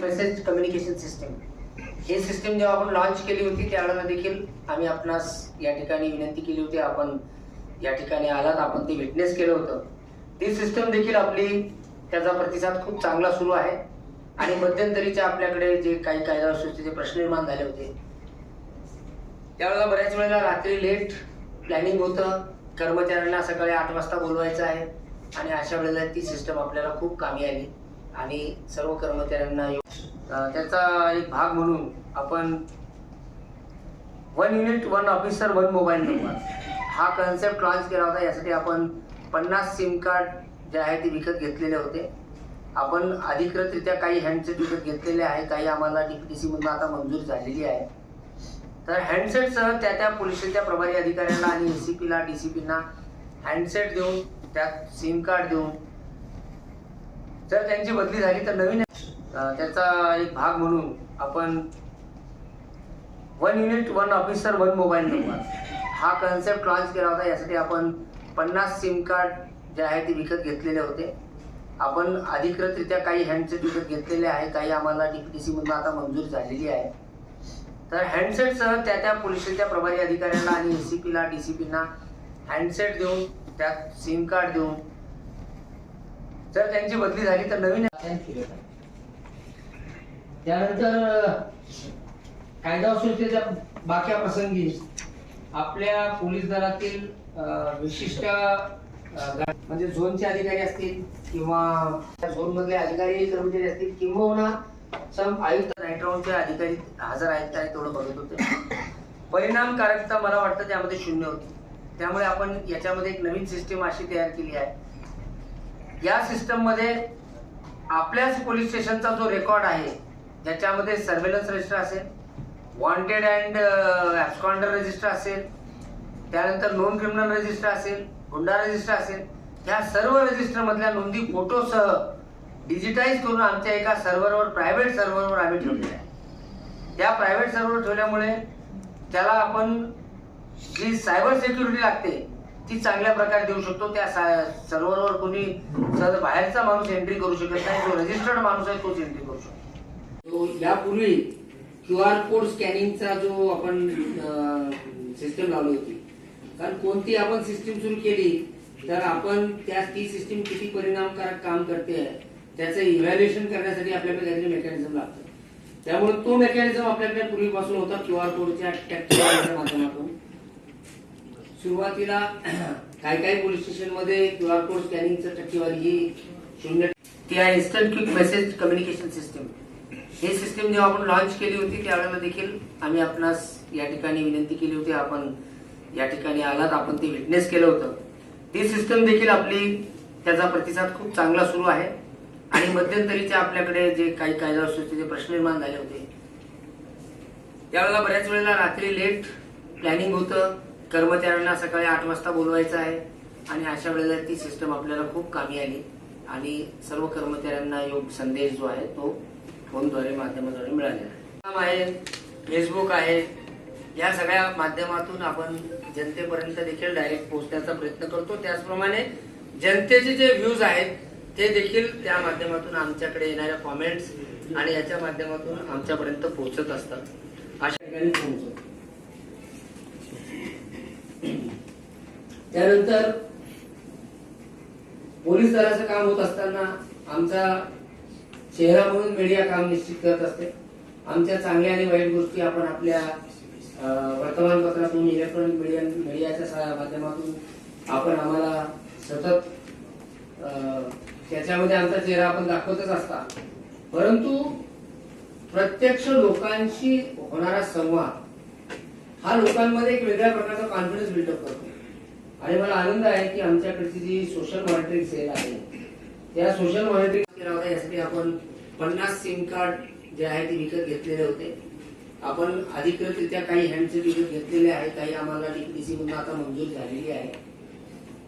Message communication system. ही system जेव्हा आपण launch केली होती त्यावेळेला देखील आम्ही आपणास या ठिकाणी विनंती केली होती आपण या ठिकाणी आलात आपण ते विटनेस केलं होतं. ती सिस्टम देखील आपली त्याचा प्रतिसाद खूप चांगला सुरू आहे. आणि मध्यंतरीच्या आपल्याकडे जे काही कायदा सुव्यवस्थेचे प्रश्न निर्माण झाले होते त्यावेळेला बऱ्याच वेळेला रात्री लेट प्लॅनिंग होतं. कर्मचाऱ्यांना सकाळी आठ वाजता बोलवायचं आहे. आणि अशा वेळेला ती सिस्टम आपल्याला खूप कामी आली. आणि सर्व कर्मचाऱ्यांना त्याचा एक भाग म्हणून आपण one unit one officer one mobile number हा कन्सेप्ट लॉन्च केला होता. यासाठी आपण पन्नास सिम कार्ड जे आहे ते विकत घेतलेले होते. आपण अधिकृतरित्या काही हँडसेट विकत घेतलेले आहे. काही आम्हाला डीपीटीसी मधून आता मंजूर झालेली आहे. तर हँडसेटसह त्या त्या पोलिसांच्या प्रभारी अधिकाऱ्यांना आणि ए सी पीला डी सी पीना हँडसेट देऊन त्यात सिम कार्ड देऊन जर त्यांची बदली झाली तर नवीन त्याचा एक भाग म्हणून आपण one unit one officer one mobile number हा कन्सेप्ट लॉन्च केला होता. यासाठी आपण पन्नास सिम कार्ड जे आहे ते विकत घेतलेले होते. आपण अधिकृतरित्या काही हँडसेट विकत घेतलेले आहे. काही आम्हाला डीपीटीसी मधून आता मंजूर झालेली आहे. तर हँडसेटसह त्या त्या पोलिसांच्या प्रभारी अधिकाऱ्यांना आणि ए सी पीला डी सी पीना हँडसेट देऊन त्यात सिम कार्ड देऊन जर त्यांची बदली झाली तर नवीन त्यानंतर कायदा सुरक्षेच्या बाक्या प्रसंगी आपल्या पोलीस दलातील विशिष्ट म्हणजे झोनचे अधिकारी असतील किंवा झोन मधले अधिकारी कर्मचारी असतील किंवा सम आयुक्त नाईटराऊंडचे अधिकारी हजर आहेत काय तेवढं बघत होते. परिणामकारकता मला वाटतं त्यामध्ये शून्य होती. त्यामुळे आपण याच्यामध्ये एक नवीन सिस्टीम अशी तयार केली आहे. या सिस्टममध्ये आपल्याच पोलीस स्टेशनचा जो रेकॉर्ड आहे ज्याच्यामध्ये सर्वेलन्स रजिस्टर असेल वॉन्टेड अँड ॲब्स्कॉन्डर रजिस्टर असेल त्यानंतर नॉन क्रिमिनल रजिस्टर असेल गुंडा रजिस्टर असेल ह्या सर्व रजिस्टरमधल्या नोंदी फोटोसह डिजिटाईज करून आमच्या एका सर्व्हरवर प्रायव्हेट सर्व्हरवर आम्ही ठेवलेल्या आहे त्या प्रायव्हेट सर्व्हर ठेवल्यामुळे त्याला आपण जी सायबर सिक्युरिटी लागते ती चांगल्या प्रकारे देऊ शकतो. त्या सर्व्हरवर कोणी सर बाहेरचा माणूस एंट्री करू शकत नाही जो रजिस्टर्ड माणूस आहे तोच एंट्री करू शकतो. यापूर्वी क्यू आर कोड स्कॅनिंगचा जो आपण सिस्टम लावली होती. कारण कोणती आपण सिस्टीम सुरू केली तर आपण त्या ती सिस्टीम किती परिणामकारक काम करते त्याचं इव्हॅल्युएशन करण्यासाठी आपल्याकडे काहीतरी मेकॅनिझम लागतं. त्यामुळे तो मेकॅनिझम आपल्याकडे पूर्वीपासून होता क्यू आर कोडच्या टॅक्टिकच्या माध्यमातून. सुरुवातीला काही काही पोलीस स्टेशनमध्ये क्यू आर कोड स्कॅनिंगचं टक्केवारी ही शून्य ती आहे instant quick message communication system ही सिस्टीम जेव्हा आपण लॉन्च केली होती त्यावेळेला देखील आम्ही आपणास या ठिकाणी विनंती केली होती आपण या ठिकाणी आलात आपण ते विटनेस केलं होतं. ती सिस्टम देखील आपली त्याचा प्रतिसाद खूप चांगला सुरू आहे. आणि मध्यंतरीच्या आपल्याकडे जे काही कायदा सुव्यवस्थेचे प्रश्न निर्माण झाले होते त्यावेळेला बऱ्याच वेळेला रात्री लेट प्लॅनिंग होतं. कर्मचाऱ्यांना सकाळी आठ वाजता बोलवायचं आहे. आणि अशा वेळेला ती सिस्टम आपल्याला खूप कामी आली. आणि सर्व कर्मचाऱ्यांना योग संदेश जो आहे तो फोनद्वारे माध्यमाद्वारे मिळालेला आहे आहे फेसबुक आहे या सगळ्या माध्यमातून आपण जनतेपर्यंत देखील डायरेक्ट पोहोचण्याचा प्रयत्न करतो. त्याचप्रमाणे जनतेचे जे व्ह्यूज आहेत ते देखील त्या माध्यमातून आमच्याकडे येणाऱ्या कॉमेंट्स आणि याच्या माध्यमातून आमच्यापर्यंत पोहोचत असतात. अशा ठिकाणी पोहोचतो. त्यानंतर पोलीस दलाचं काम होत असताना आमचा चेहरा म्हणून मीडिया काम निश्चित करत असते. आमच्या चांगल्या आणि वाईट गोष्टी आपण आपल्या वर्तमानपत्रातून इलेक्ट्रॉनिक मीडिया मीडियाच्या सा- माध्यमातून आपण आम्हाला सतत त्याच्यामध्ये आमचा चेहरा आपण दाखवतच असता. परंतु प्रत्यक्ष लोकांशी होणारा संवाद हा लोकांमध्ये एक वेगळ्या प्रकारचा कॉन्फिडन्स बिल्डअप करतो. आणि मला आनंद आहे की आमच्याकडची जी सोशल मॉनिटरिंग सेल आहे त्या सोशल मॉनिटरिंग यासाठी आपण पन्नास सिम कार्ड जे आहे ते विकत घेतलेले होते. आपण अधिकृतरित्या काही हँडसेट विकत घेतलेले आहे काही आम्हाला डीपीटीसी मधून आता मंजूर झालेली आहे.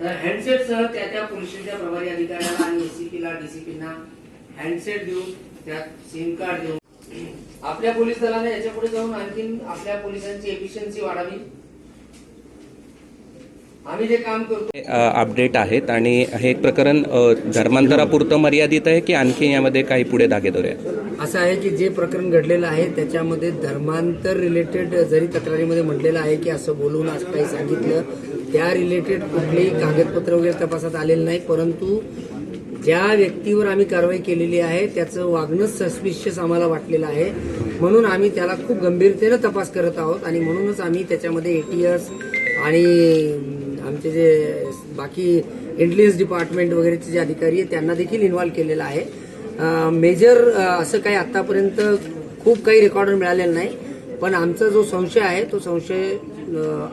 तर हँडसेटसह त्या त्या पोलिसांच्या प्रभारी अधिकाऱ्याला आणि एसीपीला डीसीपीना हँडसेट देऊन त्यात सिम कार्ड देऊन आपल्या पोलीस दलाने याच्यापुढे जाऊन आणखीन आपल्या पोलिसांची एफिशियन्सी वाढावी. आम्ही जे काम करतो अ, अपडेट आहेत आणि हे प्रकरण धर्मांतरापुरतं मर्यादित आहे की आणखी यामध्ये काही पुढे धागेदोरे आहेत? असं आहे की जे प्रकरण घडलेलं आहे त्याच्यामध्ये धर्मांतर रिलेटेड जरी तक्रारीमध्ये म्हटलेलं आहे की असं बोलून असं काही सांगितलं त्या रिलेटेड कुठलेही कागदपत्र वगैरे तपासात आलेलं नाही परंतु ज्या व्यक्तीवर आम्ही कारवाई केलेली आहे त्याचं वागणं सस्पिशियस आम्हाला वाटलेलं आहे. म्हणून आम्ही त्याला खूप गंभीरतेनं तपास करत आहोत आणि म्हणूनच आम्ही त्याच्यामध्ये एटीएस आणि आमचे जे बाकी इंटेलिजन्स डिपार्टमेंट वगैरेचे जे अधिकारी आहेत त्यांना देखील इन्व्हॉल्व केलेलं आहे. मेजर असं काही आतापर्यंत खूप काही रेकॉर्ड मिळालेलं नाही. पण आमचा जो संशय आहे तो संशय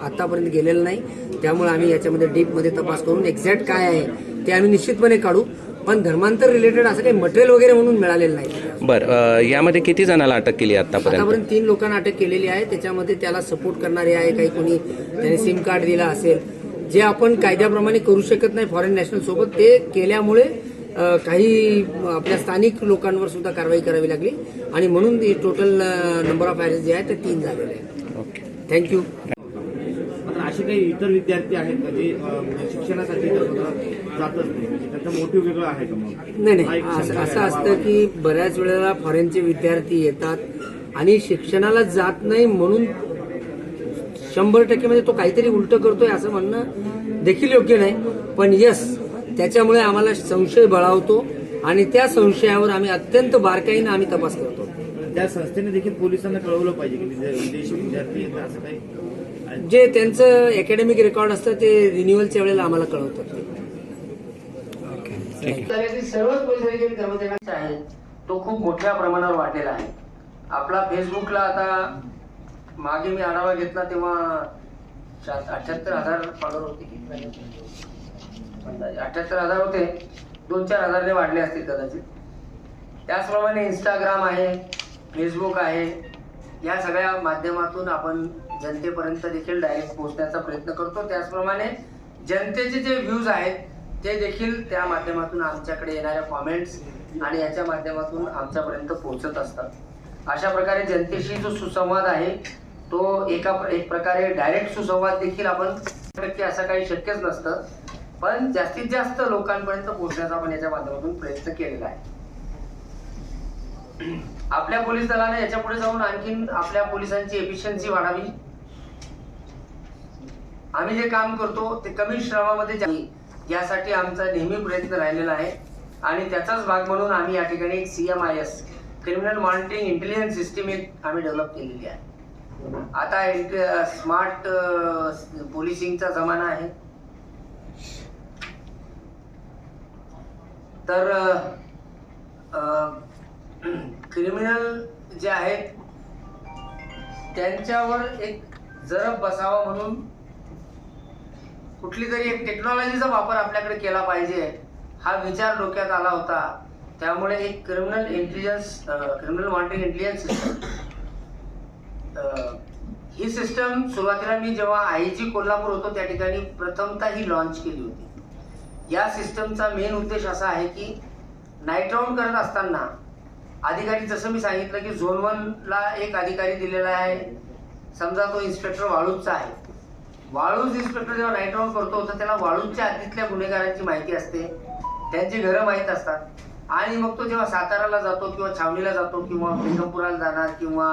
आतापर्यंत गेलेला नाही. त्यामुळे आम्ही याच्यामध्ये डीपमध्ये तपास करून एक्झॅक्ट काय आहे ते आम्ही निश्चितपणे काढू. पण धर्मांतर रिलेटेड असं काही मटेरियल वगैरे म्हणून मिळालेलं नाही. बर यामध्ये किती जणांना अटक केली आतापर्यंत? आतापर्यंत तीन लोकांना अटक केलेली आहे. त्याच्यामध्ये त्याला सपोर्ट करणारे आहे काही कोणी त्याने सिम कार्ड दिला असेल जे आपण कायद्याप्रमाणे करू शकत नाही फॉरेन नॅशनल सोबत ते केल्यामुळे काही आपल्या स्थानिक लोकांवर सुद्धा कारवाई करावी लागली. आणि म्हणून टोटल नंबर ऑफ अरेस्ट जे आहे ते तीन झालेले आहे ओके थँक्यू असे काही इतर विद्यार्थी आहेत का जे शिक्षणासाठी जातच नाही? म्हणजे त्यांचा मोटिव्ह वेगळा आहे का मग? नाही नाही. असं. असतं की बऱ्याच वेळेला फॉरेनचे विद्यार्थी येतात आणि शिक्षणाला जात नाही म्हणून शंभर टक्के म्हणजे तो काहीतरी उलट करतोय असं म्हणणं देखील योग्य नाही. पण यस त्याच्यामुळे आम्हाला संशय बळावतो आणि त्या संशयावर आम्ही अत्यंत बारकाईनं आम्ही तपास करतो. त्या संस्थेने देखील पोलिसांना कळवलं पाहिजे की विदेशी विद्यार्थी आहेत असं काही. जे त्यांचं अकॅडमिक रेकॉर्ड असतं ते रिन्युअलच्या वेळेला आम्हाला कळवतात. सर्वच पोलीस कर्मचाऱ्यांचा आहे. तो खूप मोठ्या प्रमाणावर वाढलेला आहे. आपला फेसबुकला आता मागे मी आढावा घेतला तेव्हा अठ्याहत्तर हजार फॉलोअर होते अठ्याहत्तर हजार होते. दोन चार हजारने वाढले असतील कदाचित. त्याचप्रमाणे इंस्टाग्राम आहे फेसबुक आहे. या सगळ्या माध्यमातून आपण जनतेपर्यंत देखील डायरेक्ट पोहोचण्याचा प्रयत्न करतो. त्याचप्रमाणे जनतेचे जे व्ह्यूज आहेत ते देखील त्या माध्यमातून आमच्याकडे येणाऱ्या कॉमेंट्स आणि याच्या माध्यमातून आमच्यापर्यंत पोहोचत असतात. अशा प्रकारे जनतेशी जो सुसंवाद आहे तो एका एक प्रकारे डायरेक्ट सुसंवाद देखील आपण टक्के असं काही शक्यच नसतं. पण जास्तीत जास्त लोकांपर्यंत पोहोचण्याचा आपण याच्या माध्यमातून प्रयत्न केलेला आहे. आपल्या पोलीस दलाने याच्यापुढे जाऊन आणखीन आपल्या पोलिसांची एफिशियन्सी वाढावी. आम्ही जे काम करतो ते कमी श्रमामध्ये यासाठी आमचा नेहमी प्रयत्न राहिलेला आहे. आणि त्याचाच भाग म्हणून आम्ही या ठिकाणी एक C M I S criminal monitoring intelligence system एक आम्ही डेव्हलप केलेली आहे. आता स्मार्ट पोलिसिंगचा जमाना आहे. तर क्रिमिनल जे आहेत त्यांच्यावर एक जरब बसावा म्हणून कुठली तरी एक टेक्नॉलॉजीचा वापर आपल्याकडे केला पाहिजे. हा विचार डोक्यात आला होता. त्यामुळे एक criminal intelligence criminal monitoring intelligence system ही सिस्टम सुरुवातीला मी जेव्हा आय जी कोल्हापूर होतो त्या ठिकाणी प्रथमतः ही लॉन्च केली होती. या सिस्टमचा मेन उद्देश असा आहे की नाईट राऊंड करत असताना अधिकारी जसं मी सांगितलं की झोन वनला एक अधिकारी दिलेला आहे. समजा तो इन्स्पेक्टर वाळूजचा आहे. वाळूज इन्स्पेक्टर जेव्हा नाईट राऊंड करतो तर त्याला वाळूजच्या आधीतल्या गुन्हेगारांची माहिती असते. त्यांची घरं माहीत असतात. आणि मग तो जेव्हा साताराला जातो किंवा छावणीला जातो किंवा बेगमपुराला जाणार किंवा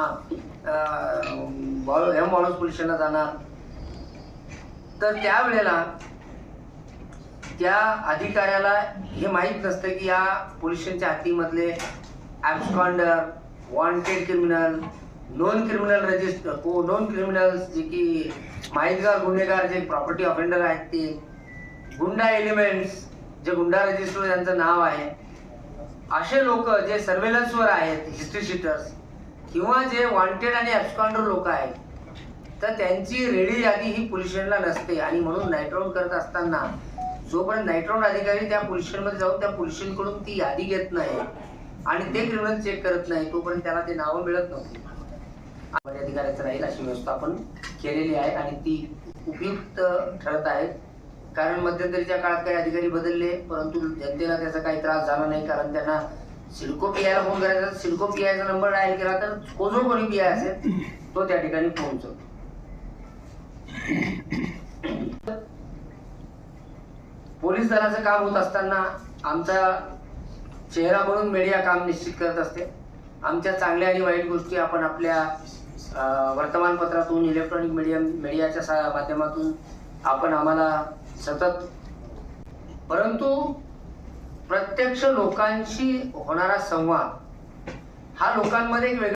हेम वाळूज पोलीस जाणार. तर त्यावेळेला त्या अधिकाऱ्याला हे माहीत नसतं की या police हातीमधले absconder wanted criminal non criminal register को नॉन क्रिमिनल्स जे की माहितगार गुन्हेगार जे प्रॉपर्टी ऑफेंडर आहेत ते गुंडा एलिमेंट्स जे गुंडा रजिस्टर यांचं नाव आहे असे लोक जे सर्वेलन्सवर आहेत हिस्ट्री शीटर्स किंवा जे वॉन्टेड आणि ॲब्स्कॉन्डर लोक आहेत तर त्यांची रेडी यादी ही पोलीस नसते. आणि म्हणून नाईट करत असताना जोपर्यंत नाईट अधिकारी त्या पोलीस जाऊन त्या पोलीस ती यादी घेत नाही आणि ते क्रिमिनल चेक करत नाही तोपर्यंत त्याला ते नावं मिळत नव्हती. अधिकाऱ्याचं राहील अशी व्यवस्था आपण केलेली आहे आणि ती उपयुक्त ठरत आहे कारण मध्यंतरीच्या काळात काही अधिकारी बदलले परंतु जनतेला त्याचा काही त्रास झाला नाही कारण त्यांना सिडको पी फोन करायचा सिडको पी आयचा नंबर डायल केला तर को जो कोणी पी आय असेल तो त्या ठिकाणी पोहोचतो पोलीस दलाचं काम होत असताना आमचा चेहरा म्हणून मीडिया काम निश्चित करत असते. आमच्या चांगल्या आणि वाईट गोष्टी आपण आपल्या वर्तमानपत्रातून इलेक्ट्रॉनिक मीडियम मीडियाच्या माध्यमातून आपण आम्हाला सतत. परंतु प्रत्यक्ष लोकांशी होणारा संवाद हा लोकांमध्ये एक वेगळा